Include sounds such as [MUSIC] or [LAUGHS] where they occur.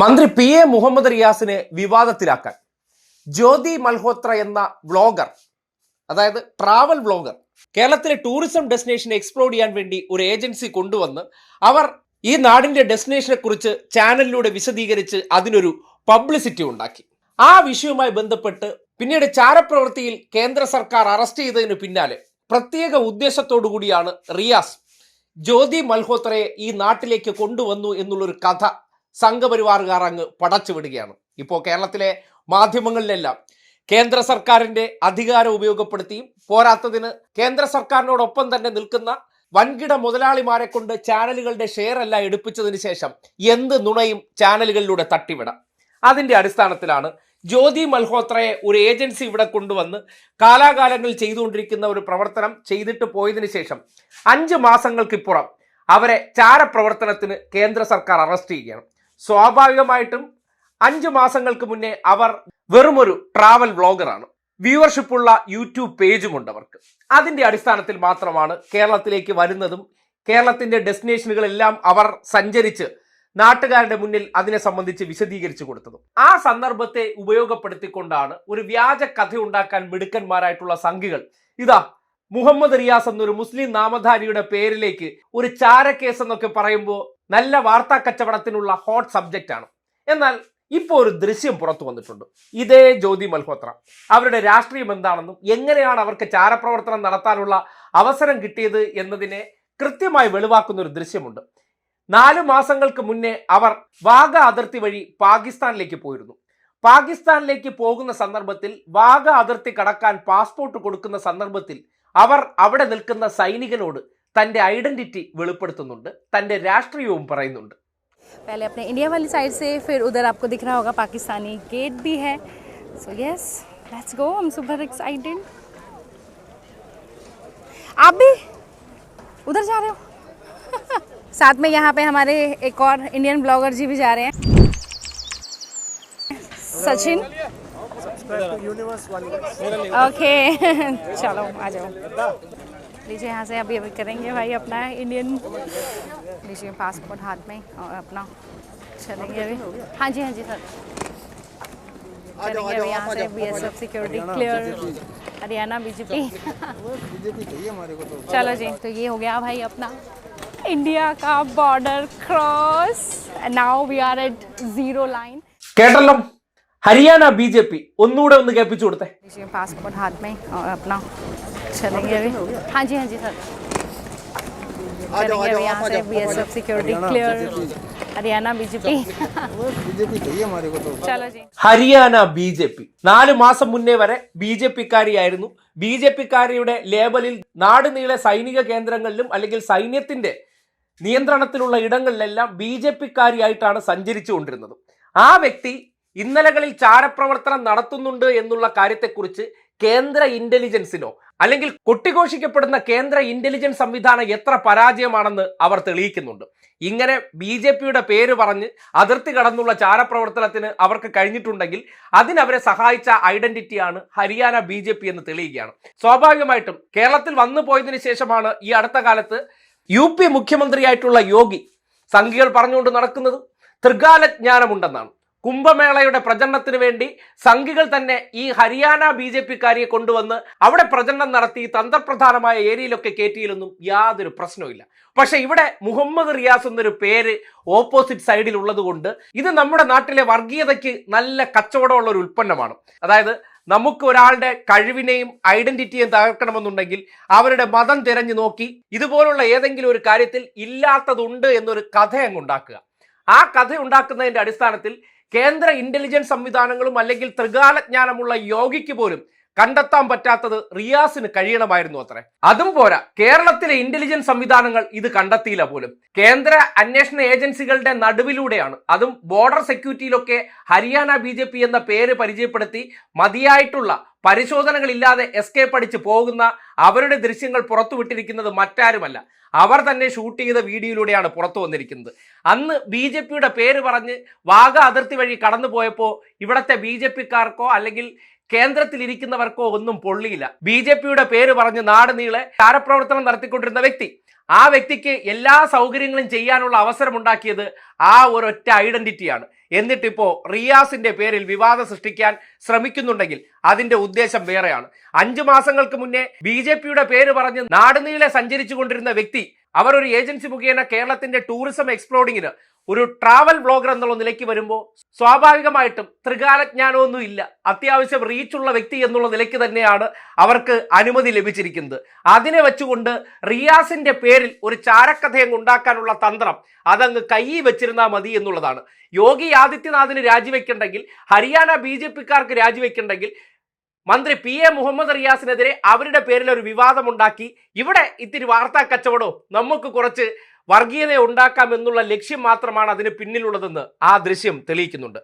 മന്ത്രി P A Muhammad റിയാസിനെ വിവാദത്തിലാക്കാൻ. ജ്യോതി മൽഹോത്ര എന്ന വ്ളോഗർ അതായത് ട്രാവൽ വ്ളോഗർ കേരളത്തിലെ ടൂറിസം ഡെസ്റ്റിനേഷൻ എക്സ്പ്ലോർ ചെയ്യാൻ വേണ്ടി ഒരു ഏജൻസി കൊണ്ടുവന്ന് അവർ ഈ നാടിന്റെ ഡെസ്റ്റിനേഷനെ കുറിച്ച് ചാനലിലൂടെ വിശദീകരിച്ച് അതിനൊരു പബ്ലിസിറ്റി ഉണ്ടാക്കി. ആ വിഷയവുമായി ബന്ധപ്പെട്ട് പിന്നീട് ചാരപ്രവൃത്തിയിൽ കേന്ദ്ര സർക്കാർ അറസ്റ്റ് ചെയ്തതിന് പിന്നാലെ പ്രത്യേക ഉദ്ദേശത്തോടു കൂടിയാണ് റിയാസ് ജ്യോതി മൽഹോത്രയെ ഈ നാട്ടിലേക്ക് കൊണ്ടുവന്നു എന്നുള്ളൊരു കഥ സംഘപരിവാറുകാർ അങ്ങ് പടച്ചു വിടുകയാണ്. ഇപ്പോൾ കേരളത്തിലെ മാധ്യമങ്ങളിലെല്ലാം കേന്ദ്ര സർക്കാരിന്റെ അധികാരം ഉപയോഗപ്പെടുത്തിയും പോരാത്തതിന് കേന്ദ്ര സർക്കാരിനോടൊപ്പം തന്നെ നിൽക്കുന്ന വൻകിട മുതലാളിമാരെ കൊണ്ട് ചാനലുകളുടെ ഷെയർ എല്ലാം എടുപ്പിച്ചതിന് ശേഷം എന്ത് നുണയും ചാനലുകളിലൂടെ തട്ടിവിടാം. അതിന്റെ അടിസ്ഥാനത്തിലാണ് ജ്യോതി മൽഹോത്രയെ ഒരു ഏജൻസി ഇവിടെ കൊണ്ടുവന്ന് കാലാകാലങ്ങളിൽ ചെയ്തുകൊണ്ടിരിക്കുന്ന ഒരു പ്രവർത്തനം ചെയ്തിട്ട് പോയതിന് ശേഷം അഞ്ച് മാസങ്ങൾക്കിപ്പുറം അവരെ ചാരപ്രവർത്തനത്തിന് കേന്ദ്ര സർക്കാർ അറസ്റ്റ് ചെയ്യുകയാണ്. സ്വാഭാവികമായിട്ടും അഞ്ച് മാസങ്ങൾക്ക് മുന്നേ അവർ വെറുമൊരു ട്രാവൽ വ്ളോഗറാണ് വ്യൂവർഷിപ്പ് ഉള്ള യൂട്യൂബ് പേജുമുണ്ട് അവർക്ക്. അതിന്റെ അടിസ്ഥാനത്തിൽ മാത്രമാണ് കേരളത്തിലേക്ക് വരുന്നതും കേരളത്തിന്റെ ഡെസ്റ്റിനേഷനുകളെല്ലാം അവർ സഞ്ചരിച്ച് നാട്ടുകാരുടെ മുന്നിൽ അതിനെ സംബന്ധിച്ച് വിശദീകരിച്ചു കൊടുത്തതും. ആ സന്ദർഭത്തെ ഉപയോഗപ്പെടുത്തിക്കൊണ്ടാണ് ഒരു വ്യാജ കഥ ഉണ്ടാക്കാൻ മിടുക്കന്മാരായിട്ടുള്ള സംഘികൾ. ഇതാ മുഹമ്മദ് റിയാസ് എന്നൊരു മുസ്ലിം നാമധാരിയുടെ പേരിലേക്ക് ഒരു ചാരക്കേസ് എന്നൊക്കെ പറയുമ്പോൾ നല്ല വാർത്താ കച്ചവടത്തിനുള്ള ഹോട്ട് സബ്ജക്റ്റ് ആണ്. എന്നാൽ ഇപ്പോൾ ഒരു ദൃശ്യം പുറത്തു വന്നിട്ടുണ്ട്. ഇതേ ജ്യോതി മൽഹോത്ര. അവരുടെ രാഷ്ട്രീയം എന്താണെന്നും എങ്ങനെയാണ് അവർക്ക് ചാരപ്രവർത്തനം നടത്താനുള്ള അവസരം കിട്ടിയത് എന്നതിനെ കൃത്യമായി വെളിവാക്കുന്ന ഒരു ദൃശ്യമുണ്ട്. നാലു മാസങ്ങൾക്ക് മുന്നേ അവർ വാഗ അതിർത്തി വഴി പാകിസ്ഥാനിലേക്ക് പോയിരുന്നു. പാകിസ്ഥാനിലേക്ക് പോകുന്ന സന്ദർഭത്തിൽ വാഗ അതിർത്തി കടക്കാൻ പാസ്പോർട്ട് കൊടുക്കുന്ന സന്ദർഭത്തിൽ അവർ അവിടെ നിൽക്കുന്ന സൈനികനോട് തന്റെ ഐഡന്റിറ്റി വെളിപ്പെടുത്തുന്നുണ്ട് തന്റെ രാഷ്ട്രീയവും പറയുന്നുണ്ട് पहले अपने इंडिया वाली साइड से फिर उधर आपको दिख रहा होगा पाकिस्तानी गेट भी है so yes let's go I am super excited आप भी उधर जा रहे हो [LAUGHS] साथ में यहाँ पे हमारे एक और इंडियन ब्लॉगर जी भी जा रहे हैं सचिन ओके [LAUGHS] चलो आ जाओ लीजिए यहाँ से अभी अभी करेंगे भाई अपना इंडियन लीजिए पासपोर्ट हाथ में और अपना चलेंगे अभी। हाँ जी हाँ जी सर। चलेंगे अभी यहाँ से B S F security clear Haryana BJP चलो जी तो ये हो गया भाई अपना इंडिया का border cross now we are at zero line केटलम Haryana B J P ഒന്നുകൂടെ ഒന്ന് കേൾപ്പിച്ചു കൊടുത്തേ लीजिए पासपोर्ट हाथ में और अपना चलेंगे अभी हाँ जी हाँ जी सर आ जाओ, चलेंगे आ अभी जाओ, यहाँ आ से जाओ, B S F security Haryana clear Haryana BJP BJP चाहिए हमारे को तो चलो जी ഹരിയാന ബി ജെ പി നാല് മാസം മുന്നേ വരെ ബി ജെ പിക്കാരിയായിരുന്നു ബി ജെ പിക്കാരിയുടെ ലേബലിൽ നാട് നീളെ സൈനിക കേന്ദ്രങ്ങളിലും അല്ലെങ്കിൽ സൈന്യത്തിന്റെ നിയന്ത്രണത്തിലുള്ള ഇടങ്ങളിലെല്ലാം ബി ജെ പിക്കാരിയായിട്ടാണ് സഞ്ചരിച്ചു കൊണ്ടിരുന്നത് ആ വ്യക്തി ഇന്നലകളിൽ ചാരപ്രവർത്തനം നടത്തുന്നുണ്ട് എന്നുള്ള കാര്യത്തെക്കുറിച്ച് കേന്ദ്ര ഇന്റലിജൻസിനോ അല്ലെങ്കിൽ കൊട്ടിഘോഷിക്കപ്പെടുന്ന കേന്ദ്ര ഇന്റലിജൻസ് സംവിധാനം എത്ര പരാജയമാണെന്ന് അവർ തെളിയിക്കുന്നുണ്ട്. ഇങ്ങനെ ബി ജെ പിയുടെ പേര് പറഞ്ഞ് അതിർത്തി കടന്നുള്ള ചാരപ്രവർത്തനത്തിന് അവർക്ക് കഴിഞ്ഞിട്ടുണ്ടെങ്കിൽ അതിനവരെ സഹായിച്ച ഐഡന്റിറ്റിയാണ് ഹരിയാന ബി ജെ പി എന്ന് തെളിയുകയാണ് സ്വാഭാവികമായിട്ടും കേരളത്തിൽ വന്നു പോയതിനു ശേഷമാണ് ഈ അടുത്ത കാലത്ത് യു പി മുഖ്യമന്ത്രിയായിട്ടുള്ള യോഗി സംഘികൾ പറഞ്ഞുകൊണ്ട് നടക്കുന്നത്. ത്രികാല ജ്ഞാനമുണ്ടെന്നാണ്. കുംഭമേളയുടെ പ്രചരണത്തിന് വേണ്ടി സംഘികൾ തന്നെ ഈ ഹരിയാന ബി ജെ പിക്കാരിയെ കൊണ്ടുവന്ന് അവിടെ പ്രചരണം നടത്തി തന്ത്രപ്രധാനമായ ഏരിയയിലൊക്കെ കയറ്റിയിലൊന്നും യാതൊരു പ്രശ്നവുമില്ല. പക്ഷെ ഇവിടെ മുഹമ്മദ് റിയാസ് എന്നൊരു പേര് ഓപ്പോസിറ്റ് സൈഡിൽ ഉള്ളത് കൊണ്ട് ഇത് നമ്മുടെ നാട്ടിലെ വർഗീയതയ്ക്ക് നല്ല കച്ചവടമുള്ള ഒരു ഉൽപ്പന്നമാണ്. അതായത് നമുക്ക് ഒരാളുടെ കഴിവിനെയും ഐഡന്റിറ്റിയും തകർക്കണമെന്നുണ്ടെങ്കിൽ അവരുടെ മതം തിരഞ്ഞു നോക്കി ഇതുപോലുള്ള ഏതെങ്കിലും ഒരു കാര്യത്തിൽ ഇല്ലാത്തതുണ്ട് എന്നൊരു കഥ അങ്ങ് ഉണ്ടാക്കുക. ആ കഥ ഉണ്ടാക്കുന്നതിന്റെ അടിസ്ഥാനത്തിൽ കേന്ദ്ര ഇന്റലിജൻസ് സംവിധാനങ്ങളും അല്ലെങ്കിൽ ത്രികാലജ്ഞാനമുള്ള യോഗിക്ക് പോലും കണ്ടെത്താൻ പറ്റാത്തത് റിയാസിന് കഴിയണമായിരുന്നു അത്രേ. അതും പോരാ. കേരളത്തിലെ ഇന്റലിജൻസ് സംവിധാനങ്ങൾ ഇത് കണ്ടെത്തിയില്ല പോലും. കേന്ദ്ര അന്വേഷണ ഏജൻസികളുടെ നടുവിലൂടെയാണ്. അതും ബോർഡർ സെക്യൂരിറ്റിയിലൊക്കെ ഹരിയാന ബി എന്ന പേര് പരിചയപ്പെടുത്തി മതിയായിട്ടുള്ള പരിശോധനകളില്ലാതെ എസ്കേപ്പ് അടിച്ച് പോകുന്ന അവരുടെ ദൃശ്യങ്ങൾ പുറത്തുവിട്ടിരിക്കുന്നത് മറ്റാരുമല്ല. അവർ തന്നെ ഷൂട്ട് ചെയ്ത വീഡിയോയിലൂടെയാണ് പുറത്തു വന്നിരിക്കുന്നത്. അന്ന് ബി ജെ പിയുടെ പേര് പറഞ്ഞ് വാഗ അതിർത്തി വഴി കടന്നു പോയപ്പോൾ ഇവിടുത്തെ ബി ജെ പിക്കാർക്കോ അല്ലെങ്കിൽ കേന്ദ്രത്തിൽ ഇരിക്കുന്നവർക്കോ ഒന്നും പൊള്ളിയില്ല. ബി ജെ പിയുടെ പേര് പറഞ്ഞ് നാട് നീളെ താരപ്രവർത്തനം നടത്തിക്കൊണ്ടിരുന്ന വ്യക്തി. ആ വ്യക്തിക്ക് എല്ലാ സൗകര്യങ്ങളും ചെയ്യാനുള്ള അവസരം ഉണ്ടാക്കിയത് ആ ഒരൊറ്റ ഐഡന്റിറ്റിയാണ്. എന്നിട്ടിപ്പോ റിയാസിന്റെ പേരിൽ വിവാദം സൃഷ്ടിക്കാൻ ശ്രമിക്കുന്നുണ്ടെങ്കിൽ അതിന്റെ ഉദ്ദേശം വേറെയാണ്. അഞ്ചു മാസങ്ങൾക്ക് മുന്നേ ബി ജെ പിയുടെ പേര് പറഞ്ഞ് നാടുനീളെ സഞ്ചരിച്ചു കൊണ്ടിരുന്ന വ്യക്തി അവർ ഒരു ഏജൻസി മുഖേന കേരളത്തിന്റെ ടൂറിസം എക്സ്പ്ലോറിങ്ങിന് ഒരു ട്രാവൽ ബ്ലോഗർ എന്നുള്ള നിലയ്ക്ക് വരുമ്പോൾ സ്വാഭാവികമായിട്ടും ത്രികാലജ്ഞാനമൊന്നും ഇല്ല. അത്യാവശ്യം റീച്ചുള്ള വ്യക്തി എന്നുള്ള നിലയ്ക്ക് തന്നെയാണ് അവർക്ക് അനുമതി ലഭിച്ചിരിക്കുന്നത്. അതിനെ വെച്ചുകൊണ്ട് റിയാസിന്റെ പേരിൽ ഒരു ചാരക്കഥയങ്ങ് ഉണ്ടാക്കാനുള്ള തന്ത്രം അതങ്ങ് കൈ വെച്ചിരുന്നാൽ മതി എന്നുള്ളതാണ്. യോഗി ആദിത്യനാഥിന് രാജിവെക്കണ്ടെങ്കിൽ ഹരിയാന ബി ജെ പിക്കാർക്ക് രാജിവെക്കണ്ടെങ്കിൽ മന്ത്രി പി എ മുഹമ്മദ് റിയാസിനെതിരെ അവരുടെ പേരിൽ ഒരു വിവാദമുണ്ടാക്കി. ഇവിടെ ഇത്തിരി വാർത്താ കച്ചവടവും നമുക്ക് കുറച്ച് വർഗീയത ഉണ്ടാക്കാം എന്നുള്ള ലക്ഷ്യം മാത്രമാണ് അതിന് പിന്നിലുള്ളതെന്ന് ആ ദൃശ്യം തെളിയിക്കുന്നുണ്ട്.